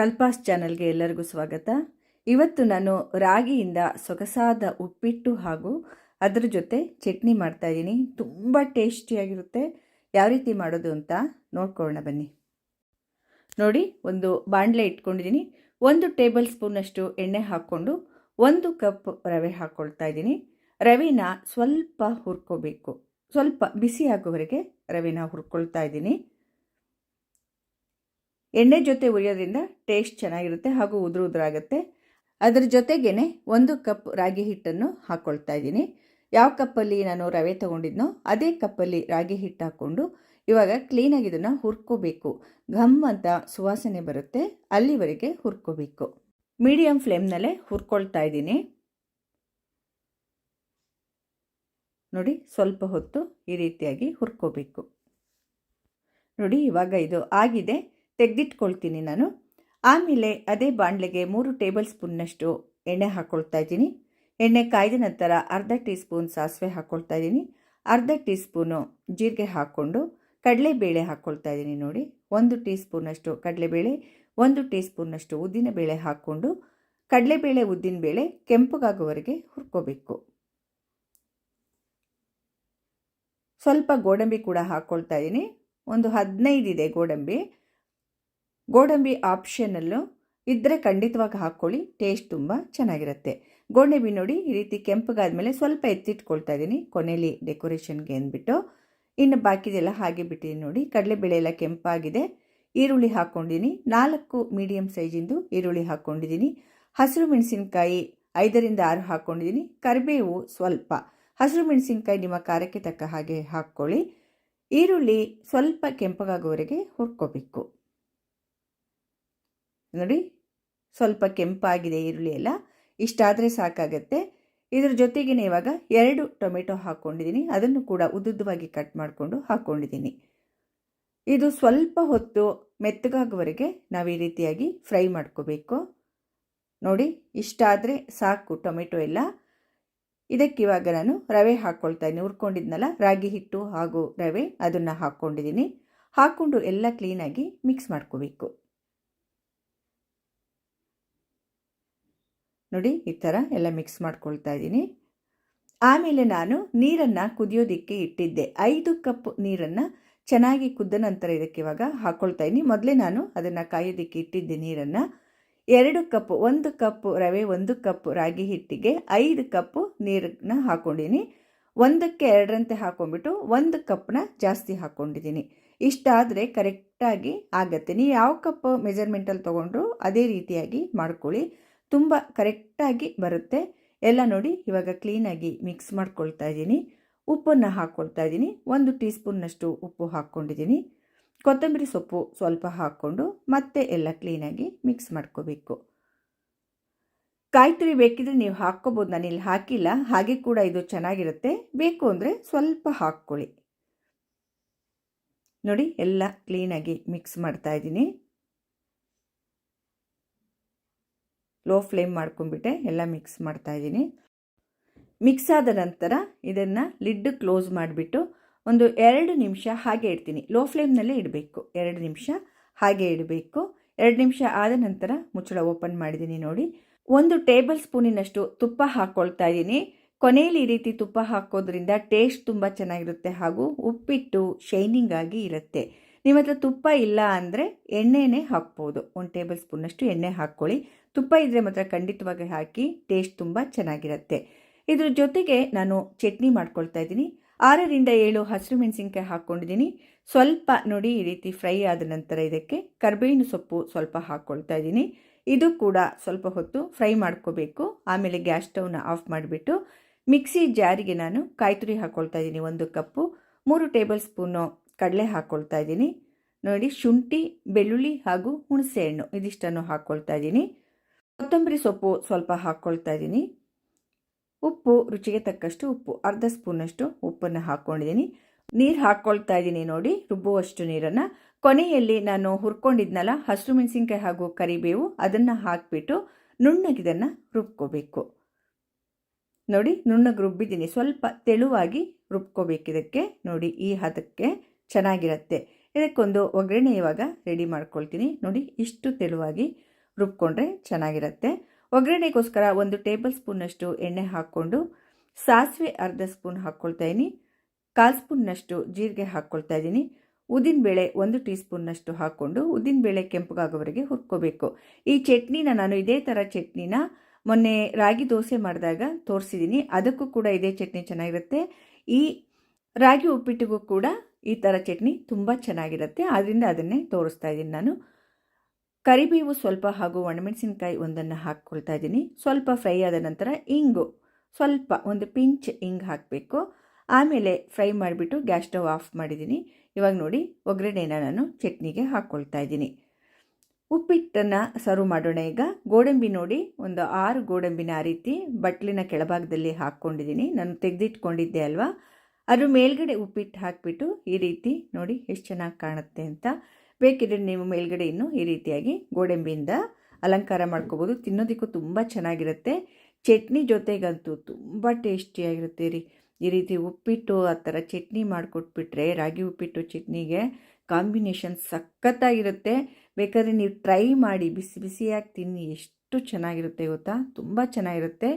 ಕಲ್ಪಾಸ್ ಚಾನಲ್ಗೆ ಎಲ್ಲರಿಗೂ ಸ್ವಾಗತ. ಇವತ್ತು ನಾನು ರಾಗಿಯಿಂದ ಸೊಗಸಾದ ಉಪ್ಪಿಟ್ಟು ಹಾಗೂ ಅದರ ಜೊತೆ ಚಟ್ನಿ ಮಾಡ್ತಾ ಇದ್ದೀನಿ. ತುಂಬ ಟೇಸ್ಟಿಯಾಗಿರುತ್ತೆ. ಯಾವ ರೀತಿ ಮಾಡೋದು ಅಂತ ನೋಡ್ಕೊಳ್ಳೋಣ ಬನ್ನಿ. ನೋಡಿ, ಒಂದು ಬಾಣಲೆ ಇಟ್ಕೊಂಡಿದ್ದೀನಿ. ಒಂದು ಟೇಬಲ್ ಸ್ಪೂನಷ್ಟು ಎಣ್ಣೆ ಹಾಕ್ಕೊಂಡು ಒಂದು ಕಪ್ ರವೆ ಹಾಕ್ಕೊಳ್ತಾ ಇದ್ದೀನಿ. ರವೆನ ಸ್ವಲ್ಪ ಹುರ್ಕೋಬೇಕು. ಸ್ವಲ್ಪ ಬಿಸಿ ಆಗೋವರೆಗೆ ರವೆನ ಹುರ್ಕೊಳ್ತಾ ಇದ್ದೀನಿ. ಎಣ್ಣೆ ಜೊತೆ ಉರಿಯೋದ್ರಿಂದ ಟೇಸ್ಟ್ ಚೆನ್ನಾಗಿರುತ್ತೆ ಹಾಗೂ ಉದುರು ಉದುರಾಗುತ್ತೆ. ಅದರ ಜೊತೆಗೇ ಒಂದು ಕಪ್ ರಾಗಿ ಹಿಟ್ಟನ್ನು ಹಾಕ್ಕೊಳ್ತಾ ಇದ್ದೀನಿ. ಯಾವ ಕಪ್ಪಲ್ಲಿ ನಾನು ರವೆ ತೊಗೊಂಡಿದ್ನೋ ಅದೇ ಕಪ್ಪಲ್ಲಿ ರಾಗಿ ಹಿಟ್ಟು ಹಾಕ್ಕೊಂಡು ಇವಾಗ ಕ್ಲೀನಾಗಿ ಇದನ್ನು ಹುರ್ಕೋಬೇಕು. ಘಮ್ ಅಂತ ಸುವಾಸನೆ ಬರುತ್ತೆ, ಅಲ್ಲಿವರೆಗೆ ಹುರ್ಕೋಬೇಕು. ಮೀಡಿಯಂ ಫ್ಲೇಮ್ನಲ್ಲೇ ಹುರ್ಕೊಳ್ತಾ ಇದ್ದೀನಿ. ನೋಡಿ, ಸ್ವಲ್ಪ ಹೊತ್ತು ಈ ರೀತಿಯಾಗಿ ಹುರ್ಕೋಬೇಕು. ನೋಡಿ, ಇವಾಗ ಇದು ಆಗಿದೆ. ತೆಗೆದಿಟ್ಕೊಳ್ತೀನಿ ನಾನು. ಆಮೇಲೆ ಅದೇ ಬಾಣಲೆಗೆ ಮೂರು ಟೇಬಲ್ ಸ್ಪೂನ್ನಷ್ಟು ಎಣ್ಣೆ ಹಾಕ್ಕೊಳ್ತಾ ಇದ್ದೀನಿ. ಎಣ್ಣೆ ಕಾಯ್ದ ನಂತರ ಅರ್ಧ ಟೀ ಸ್ಪೂನ್ ಸಾಸಿವೆ ಹಾಕ್ಕೊಳ್ತಾ ಇದ್ದೀನಿ. ಅರ್ಧ ಟೀ ಸ್ಪೂನು ಜೀರಿಗೆ ಹಾಕ್ಕೊಂಡು ಕಡಲೆಬೇಳೆ ಹಾಕ್ಕೊಳ್ತಾ ಇದ್ದೀನಿ ನೋಡಿ. ಒಂದು ಟೀ ಸ್ಪೂನಷ್ಟು ಕಡಲೆಬೇಳೆ, ಒಂದು ಟೀ ಸ್ಪೂನ್ನಷ್ಟು ಉದ್ದಿನಬೇಳೆ ಹಾಕ್ಕೊಂಡು ಕಡಲೆಬೇಳೆ ಉದ್ದಿನಬೇಳೆ ಕೆಂಪುಗಾಗುವವರೆಗೆ ಹುರ್ಕೋಬೇಕು. ಸ್ವಲ್ಪ ಗೋಡಂಬಿ ಕೂಡ ಹಾಕ್ಕೊಳ್ತಾ ಇದ್ದೀನಿ. ಒಂದು ಹದಿನೈದಿದೆ ಗೋಡಂಬಿ. ಗೋಡಂಬಿ ಆಪ್ಷನಲ್ಲೂ ಇದ್ದರೆ ಖಂಡಿತವಾಗಿ ಹಾಕ್ಕೊಳ್ಳಿ ಟೇಸ್ಟ್ ತುಂಬ ಚೆನ್ನಾಗಿರುತ್ತೆ. ಗೋಡಂಬಿ ನೋಡಿ, ಈ ರೀತಿ ಕೆಂಪಗಾದ್ಮೇಲೆ ಸ್ವಲ್ಪ ಎತ್ತಿಟ್ಕೊಳ್ತಾ ಇದ್ದೀನಿ ಕೊನೆಯಲ್ಲಿ ಡೆಕೋರೇಷನ್ಗೆ ಅಂದ್ಬಿಟ್ಟು. ಇನ್ನು ಬಾಕಿದೆಲ್ಲ ಹಾಗೆ ಬಿಟ್ಟಿದ್ದೀನಿ ನೋಡಿ, ಕಡಲೆಬೇಳೆ ಎಲ್ಲ ಕೆಂಪಾಗಿದೆ. ಈರುಳ್ಳಿ ಹಾಕ್ಕೊಂಡಿದ್ದೀನಿ ನಾಲ್ಕು ಮೀಡಿಯಮ್ ಸೈಜಿಂದು ಈರುಳ್ಳಿ ಹಾಕ್ಕೊಂಡಿದ್ದೀನಿ ಹಸಿರು ಮೆಣಸಿನ್ಕಾಯಿ ಐದರಿಂದ ಆರು ಹಾಕ್ಕೊಂಡಿದ್ದೀನಿ ಕರಿಬೇವು ಸ್ವಲ್ಪ. ಹಸಿರು ಮೆಣಸಿನ್ಕಾಯಿ ನಿಮ್ಮ ಖಾರಕ್ಕೆ ತಕ್ಕ ಹಾಗೆ ಹಾಕ್ಕೊಳ್ಳಿ. ಈರುಳ್ಳಿ ಸ್ವಲ್ಪ ಕೆಂಪಗಾಗೋವರೆಗೆ ಹುರ್ಕೋಬೇಕು. ನೋಡಿ, ಸ್ವಲ್ಪ ಕೆಂಪಾಗಿದೆ ಈರುಳ್ಳಿ ಎಲ್ಲ. ಇಷ್ಟಾದರೆ ಸಾಕಾಗತ್ತೆ. ಇದ್ರ ಜೊತೆಗೇ ಇವಾಗ ಎರಡು ಟೊಮೆಟೊ ಹಾಕ್ಕೊಂಡಿದ್ದೀನಿ ಅದನ್ನು ಕೂಡ ಉದ್ದುದ್ದವಾಗಿ ಕಟ್ ಮಾಡಿಕೊಂಡು ಹಾಕ್ಕೊಂಡಿದ್ದೀನಿ ಇದು ಸ್ವಲ್ಪ ಹೊತ್ತು ಮೆತ್ತಗಾಗುವವರೆಗೆ ನಾವು ಈ ರೀತಿಯಾಗಿ ಫ್ರೈ ಮಾಡ್ಕೋಬೇಕು. ನೋಡಿ, ಇಷ್ಟಾದರೆ ಸಾಕು ಟೊಮೆಟೊ ಎಲ್ಲ. ಇದಕ್ಕಿವಾಗ ನಾನು ರವೆ ಹಾಕ್ಕೊಳ್ತಾ ಇದ್ದೀನಿ. ಹುರ್ಕೊಂಡಿದ್ನಲ್ಲ, ರಾಗಿ ಹಿಟ್ಟು ಹಾಗೂ ರವೆ, ಅದನ್ನು ಹಾಕ್ಕೊಂಡಿದ್ದೀನಿ ಹಾಕ್ಕೊಂಡು ಎಲ್ಲ ಕ್ಲೀನಾಗಿ ಮಿಕ್ಸ್ ಮಾಡ್ಕೋಬೇಕು. ನೋಡಿ, ಈ ಥರ ಎಲ್ಲ ಮಿಕ್ಸ್ ಮಾಡ್ಕೊಳ್ತಾ ಇದ್ದೀನಿ. ಆಮೇಲೆ ನಾನು ನೀರನ್ನು ಕುದಿಯೋದಕ್ಕೆ ಇಟ್ಟಿದ್ದೆ. ಐದು ಕಪ್ ನೀರನ್ನು ಚೆನ್ನಾಗಿ ಕುದ್ದ ನಂತರ ಇದಕ್ಕೆ ಇವಾಗ ಹಾಕ್ಕೊಳ್ತಾ ಇದ್ದೀನಿ. ಮೊದಲೇ ನಾನು ಅದನ್ನು ಕಾಯೋದಕ್ಕೆ ಇಟ್ಟಿದ್ದೆ ನೀರನ್ನು. ಎರಡು ಕಪ್, ಒಂದು ಕಪ್ ರವೆ, ಒಂದು ಕಪ್ ರಾಗಿ ಹಿಟ್ಟಿಗೆ ಐದು ಕಪ್ ನೀರನ್ನ ಹಾಕ್ಕೊಂಡಿದ್ದೀನಿ ಒಂದಕ್ಕೆ ಎರಡರಂತೆ ಹಾಕ್ಕೊಂಡ್ಬಿಟ್ಟು ಒಂದು ಕಪ್ನ ಜಾಸ್ತಿ ಹಾಕ್ಕೊಂಡಿದ್ದೀನಿ ಇಷ್ಟಾದರೆ ಕರೆಕ್ಟಾಗಿ ಆಗತ್ತೆ. ನೀವು ಯಾವ ಕಪ್ ಮೆಜರ್ಮೆಂಟಲ್ಲಿ ತೊಗೊಂಡ್ರು ಅದೇ ರೀತಿಯಾಗಿ ಮಾಡ್ಕೊಳ್ಳಿ. ತುಂಬ ಕರೆಕ್ಟಾಗಿ ಬರುತ್ತೆ. ಎಲ್ಲ ನೋಡಿ ಇವಾಗ ಕ್ಲೀನಾಗಿ ಮಿಕ್ಸ್ ಮಾಡ್ಕೊಳ್ತಾ ಇದ್ದೀನಿ. ಉಪ್ಪನ್ನು ಹಾಕ್ಕೊಳ್ತಾ ಇದ್ದೀನಿ. ಒಂದು ಟೀ ಸ್ಪೂನ್ನಷ್ಟು ಉಪ್ಪು ಹಾಕ್ಕೊಂಡಿದ್ದೀನಿ. ಕೊತ್ತಂಬರಿ ಸೊಪ್ಪು ಸ್ವಲ್ಪ ಹಾಕ್ಕೊಂಡು ಮತ್ತೆ ಎಲ್ಲ ಕ್ಲೀನಾಗಿ ಮಿಕ್ಸ್ ಮಾಡ್ಕೋಬೇಕು. ಕಾಯಿ ತುರಿ ಬೇಕಿದ್ರೆ ನೀವು ಹಾಕ್ಕೋಬೋದು. ನಾನು ಇಲ್ಲಿ ಹಾಕಿಲ್ಲ. ಹಾಗೆ ಕೂಡ ಇದು ಚೆನ್ನಾಗಿರುತ್ತೆ. ಬೇಕು ಅಂದರೆ ಸ್ವಲ್ಪ ಹಾಕ್ಕೊಳ್ಳಿ. ನೋಡಿ, ಎಲ್ಲ ಕ್ಲೀನಾಗಿ ಮಿಕ್ಸ್ ಮಾಡ್ತಾ ಇದ್ದೀನಿ. ಲೋ ಫ್ಲೇಮ್ ಮಾಡ್ಕೊಂಡ್ಬಿಟ್ಟೆ, ಎಲ್ಲ ಮಿಕ್ಸ್ ಮಾಡ್ತಾ ಇದ್ದೀನಿ. ಮಿಕ್ಸ್ ಆದ ನಂತರ ಇದನ್ನು ಲಿಡ್ ಕ್ಲೋಸ್ ಮಾಡಿಬಿಟ್ಟು ಒಂದು ಎರಡು ನಿಮಿಷ ಹಾಗೆ ಇಡ್ತೀನಿ. ಲೋ ಫ್ಲೇಮ್ನಲ್ಲೇ ಇಡಬೇಕು. ಎರಡು ನಿಮಿಷ ಹಾಗೆ ಇಡಬೇಕು. ಎರಡು ನಿಮಿಷ ಆದ ನಂತರ ಮುಚ್ಚಳ ಓಪನ್ ಮಾಡಿದ್ದೀನಿ ನೋಡಿ. ಒಂದು ಟೇಬಲ್ ಸ್ಪೂನಿನಷ್ಟು ತುಪ್ಪ ಹಾಕ್ಕೊಳ್ತಾ ಇದ್ದೀನಿ. ಕೊನೆಯಲ್ಲಿ ಈ ರೀತಿ ತುಪ್ಪ ಹಾಕೋದ್ರಿಂದ ಟೇಸ್ಟ್ ತುಂಬ ಚೆನ್ನಾಗಿರುತ್ತೆ ಹಾಗೂ ಉಪ್ಪಿಟ್ಟು ಶೈನಿಂಗ್ ಆಗಿ ಇರುತ್ತೆ. ನಿಮ್ಮ ಹತ್ರ ತುಪ್ಪ ಇಲ್ಲ ಅಂದರೆ ಎಣ್ಣೆನೇ ಹಾಕ್ಬೋದು. ಒಂದು ಟೇಬಲ್ ಸ್ಪೂನಷ್ಟು ಎಣ್ಣೆ ಹಾಕ್ಕೊಳ್ಳಿ. ತುಪ್ಪ ಇದ್ದರೆ ಮಾತ್ರ ಖಂಡಿತವಾಗಿ ಹಾಕಿ ಟೇಸ್ಟ್ ತುಂಬ ಚೆನ್ನಾಗಿರುತ್ತೆ. ಇದ್ರ ಜೊತೆಗೆ ನಾನು ಚಟ್ನಿ ಮಾಡ್ಕೊಳ್ತಾ ಇದ್ದೀನಿ. ಆರರಿಂದ ಏಳು ಹಸಿರು ಮೆಣಸಿನ್ಕಾಯಿ ಹಾಕ್ಕೊಂಡಿದ್ದೀನಿ. ಸ್ವಲ್ಪ ನೋಡಿ ಈ ರೀತಿ ಫ್ರೈ ಆದ ನಂತರ ಇದಕ್ಕೆ ಕರ್ಬೇವಿನ ಸೊಪ್ಪು ಸ್ವಲ್ಪ ಹಾಕ್ಕೊಳ್ತಾ ಇದ್ದೀನಿ. ಇದು ಕೂಡ ಸ್ವಲ್ಪ ಹೊತ್ತು ಫ್ರೈ ಮಾಡ್ಕೋಬೇಕು. ಆಮೇಲೆ ಗ್ಯಾಸ್ ಸ್ಟವ್ನ ಆಫ್ ಮಾಡಿಬಿಟ್ಟು ಮಿಕ್ಸಿ ಜಾರಿಗೆ ನಾನು ಕಾಯಿ ತುರಿ ಹಾಕ್ಕೊಳ್ತಾ ಇದ್ದೀನಿ. ಒಂದು ಕಪ್ಪು, ಮೂರು ಟೇಬಲ್ ಸ್ಪೂನು ಕಡಲೆ ಹಾಕ್ಕೊಳ್ತಾ ಇದ್ದೀನಿ. ನೋಡಿ, ಶುಂಠಿ, ಬೆಳ್ಳುಳ್ಳಿ ಹಾಗೂ ಹುಣಸೆ ಹಣ್ಣು ಇದಿಷ್ಟನ್ನು ಹಾಕ್ಕೊಳ್ತಾ ಇದ್ದೀನಿ. ಕೊತ್ತಂಬರಿ ಸೊಪ್ಪು ಸ್ವಲ್ಪ ಹಾಕ್ಕೊಳ್ತಾ ಇದ್ದೀನಿ. ಉಪ್ಪು, ರುಚಿಗೆ ತಕ್ಕಷ್ಟು ಉಪ್ಪು, ಅರ್ಧ ಸ್ಪೂನಷ್ಟು ಉಪ್ಪನ್ನು ಹಾಕ್ಕೊಂಡಿದ್ದೀನಿ ನೀರು ಹಾಕ್ಕೊಳ್ತಾ ಇದ್ದೀನಿ ನೋಡಿ, ರುಬ್ಬುವಷ್ಟು ನೀರನ್ನು. ಕೊನೆಯಲ್ಲಿ ನಾನು ಹುರ್ಕೊಂಡಿದ್ನಲ್ಲ, ಹಸಿರು ಮೆಣಸಿನ್ಕಾಯಿ ಹಾಗೂ ಕರಿಬೇವು ಅದನ್ನು ಹಾಕಿಬಿಟ್ಟು ನುಣ್ಣಗಿದನ್ನು ರುಬ್ಕೋಬೇಕು. ನೋಡಿ, ನುಣ್ಣಗೆ ರುಬ್ಬಿದ್ದೀನಿ. ಸ್ವಲ್ಪ ತೆಳುವಾಗಿ ರುಬ್ಕೋಬೇಕಿದಕ್ಕೆ ನೋಡಿ, ಈ ಹದಕ್ಕೆ ಚೆನ್ನಾಗಿರುತ್ತೆ. ಇದಕ್ಕೊಂದು ಒಗ್ಗರಣೆ ಇವಾಗ ರೆಡಿ ಮಾಡ್ಕೊಳ್ತೀನಿ. ನೋಡಿ, ಇಷ್ಟು ತೆಳುವಾಗಿ ರುಬ್ಕೊಂಡ್ರೆ ಚೆನ್ನಾಗಿರುತ್ತೆ. ಒಗ್ಗರಣೆಗೋಸ್ಕರ ಒಂದು ಟೇಬಲ್ ಸ್ಪೂನ್ನಷ್ಟು ಎಣ್ಣೆ ಹಾಕ್ಕೊಂಡು ಸಾಸಿವೆ ಅರ್ಧ ಸ್ಪೂನ್ ಹಾಕ್ಕೊಳ್ತಾ ಇದ್ದೀನಿ ಕಾಲು ಸ್ಪೂನ್ನಷ್ಟು ಜೀರಿಗೆ ಹಾಕ್ಕೊಳ್ತಾ ಇದ್ದೀನಿ ಉದ್ದಿನಬೇಳೆ ಒಂದು ಟೀ ಸ್ಪೂನ್ನಷ್ಟು ಹಾಕ್ಕೊಂಡು ಉದ್ದಿನಬೇಳೆ ಕೆಂಪಗಾಗೋವರೆಗೆ ಹುರ್ಕೋಬೇಕು. ಈ ಚಟ್ನಿನ ನಾನು ಇದೇ ಥರ ಚಟ್ನಿನ ಮೊನ್ನೆ ರಾಗಿ ದೋಸೆ ಮಾಡಿದಾಗ ತೋರಿಸಿದ್ದೀನಿ ಅದಕ್ಕೂ ಕೂಡ ಇದೇ ಚಟ್ನಿ ಚೆನ್ನಾಗಿರುತ್ತೆ. ಈ ರಾಗಿ ಉಪ್ಪಿಟ್ಟಿಗೂ ಕೂಡ ಈ ಥರ ಚಟ್ನಿ ತುಂಬ ಚೆನ್ನಾಗಿರುತ್ತೆ. ಆದ್ದರಿಂದ ಅದನ್ನೇ ತೋರಿಸ್ತಾ ಇದ್ದೀನಿ ನಾನು. ಕರಿಬೇವು ಸ್ವಲ್ಪ ಹಾಗೂ ಒಣಮೆಣಸಿನ್ಕಾಯಿ ಒಂದನ್ನು ಹಾಕ್ಕೊಳ್ತಾ ಇದ್ದೀನಿ. ಸ್ವಲ್ಪ ಫ್ರೈ ಆದ ನಂತರ ಇಂಗು, ಸ್ವಲ್ಪ ಒಂದು ಪಿಂಚ್ ಇಂಗ್ ಹಾಕಬೇಕು. ಆಮೇಲೆ ಫ್ರೈ ಮಾಡಿಬಿಟ್ಟು ಗ್ಯಾಸ್ ಸ್ಟವ್ ಆಫ್ ಮಾಡಿದ್ದೀನಿ. ಇವಾಗ ನೋಡಿ ಒಗ್ಗರಣೆನ ನಾನು ಚಟ್ನಿಗೆ ಹಾಕ್ಕೊಳ್ತಾ ಇದ್ದೀನಿ. ಉಪ್ಪಿಟ್ಟನ್ನು ಸರ್ವ್ ಮಾಡೋಣ ಈಗ. ಗೋಡಂಬಿ ನೋಡಿ, ಒಂದು ಆರು ಗೋಡಂಬಿನ ಆ ರೀತಿ ಬಟ್ಲಿನ ಕೆಳಭಾಗದಲ್ಲಿ ಹಾಕ್ಕೊಂಡಿದ್ದೀನಿ. ನಾನು ತೆಗೆದಿಟ್ಕೊಂಡಿದ್ದೆ ಅಲ್ವಾ? ಅದ್ರ ಮೇಲ್ಗಡೆ ಉಪ್ಪಿಟ್ಟು ಹಾಕಿಬಿಟ್ಟು ಈ ರೀತಿ ನೋಡಿ ಎಷ್ಟು ಚೆನ್ನಾಗಿ ಕಾಣುತ್ತೆ ಅಂತ. ಬೇಕಿದ್ರೆ ನೀವು ಮೇಲ್ಗಡೆ ಇನ್ನು ಈ ರೀತಿಯಾಗಿ ಗೋಡಂಬಿಯಿಂದ ಅಲಂಕಾರ ಮಾಡ್ಕೋಬೋದು. ತಿನ್ನೋದಕ್ಕೂ ತುಂಬ ಚೆನ್ನಾಗಿರುತ್ತೆ. ಚಟ್ನಿ ಜೊತೆಗಂತೂ ತುಂಬ ಟೇಸ್ಟಿಯಾಗಿರುತ್ತೆ ರೀ. ಈ ರೀತಿ ಉಪ್ಪಿಟ್ಟು ಆ ಥರ ಚಟ್ನಿ ಮಾಡಿಕೊಟ್ಬಿಟ್ರೆ, ರಾಗಿ ಉಪ್ಪಿಟ್ಟು ಚಟ್ನಿಗೆ ಕಾಂಬಿನೇಷನ್ ಸಖತ್ತಾಗಿರುತ್ತೆ. ಬೇಕಾದರೆ ನೀವು ಟ್ರೈ ಮಾಡಿ, ಬಿಸಿ ಬಿಸಿಯಾಗಿ ತಿನ್ನಿ, ಎಷ್ಟು ಚೆನ್ನಾಗಿರುತ್ತೆ ಗೊತ್ತಾ? ತುಂಬ ಚೆನ್ನಾಗಿರುತ್ತೆ.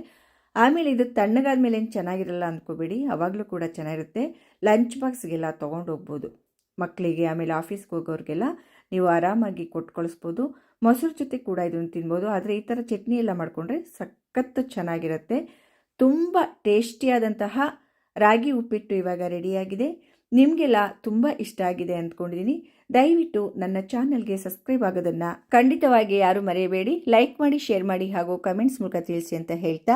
ಆಮೇಲೆ ಇದು ತಣ್ಣಗಾದ ಮೇಲೆ ಏನು ಚೆನ್ನಾಗಿರಲ್ಲ ಅಂದ್ಕೋಬೇಡಿ ಅವಾಗಲೂ ಕೂಡ ಚೆನ್ನಾಗಿರುತ್ತೆ. ಲಂಚ್ ಬಾಕ್ಸ್ಗೆಲ್ಲ ತೊಗೊಂಡು ಹೋಗ್ಬೋದು. ಮಕ್ಕಳಿಗೆ ಆಮೇಲೆ ಆಫೀಸ್ಗೆ ಹೋಗೋರಿಗೆಲ್ಲ ನೀವು ಆರಾಮಾಗಿ ಕೊಟ್ಟು ಕಳಿಸ್ಬೋದು ಮೊಸರು ಜೊತೆ ಕೂಡ ಇದನ್ನು ತಿನ್ಬೋದು. ಆದರೆ ಈ ಥರ ಚಟ್ನಿ ಎಲ್ಲ ಮಾಡಿಕೊಂಡ್ರೆ ಸಖತ್ತು ಚೆನ್ನಾಗಿರುತ್ತೆ. ತುಂಬ ಟೇಸ್ಟಿಯಾದಂತಹ ರಾಗಿ ಉಪ್ಪಿಟ್ಟು ಇವಾಗ ರೆಡಿಯಾಗಿದೆ. ನಿಮಗೆಲ್ಲ ತುಂಬ ಇಷ್ಟ ಆಗಿದೆ ಅಂದ್ಕೊಂಡಿದ್ದೀನಿ ದಯವಿಟ್ಟು ನನ್ನ ಚಾನಲ್ಗೆ ಸಬ್ಸ್ಕ್ರೈಬ್ ಆಗೋದನ್ನು ಖಂಡಿತವಾಗಿ ಯಾರೂ ಮರೆಯಬೇಡಿ. ಲೈಕ್ ಮಾಡಿ, ಶೇರ್ ಮಾಡಿ ಹಾಗೂ ಕಮೆಂಟ್ಸ್ ಮೂಲಕ ತಿಳಿಸಿ ಅಂತ ಹೇಳ್ತಾ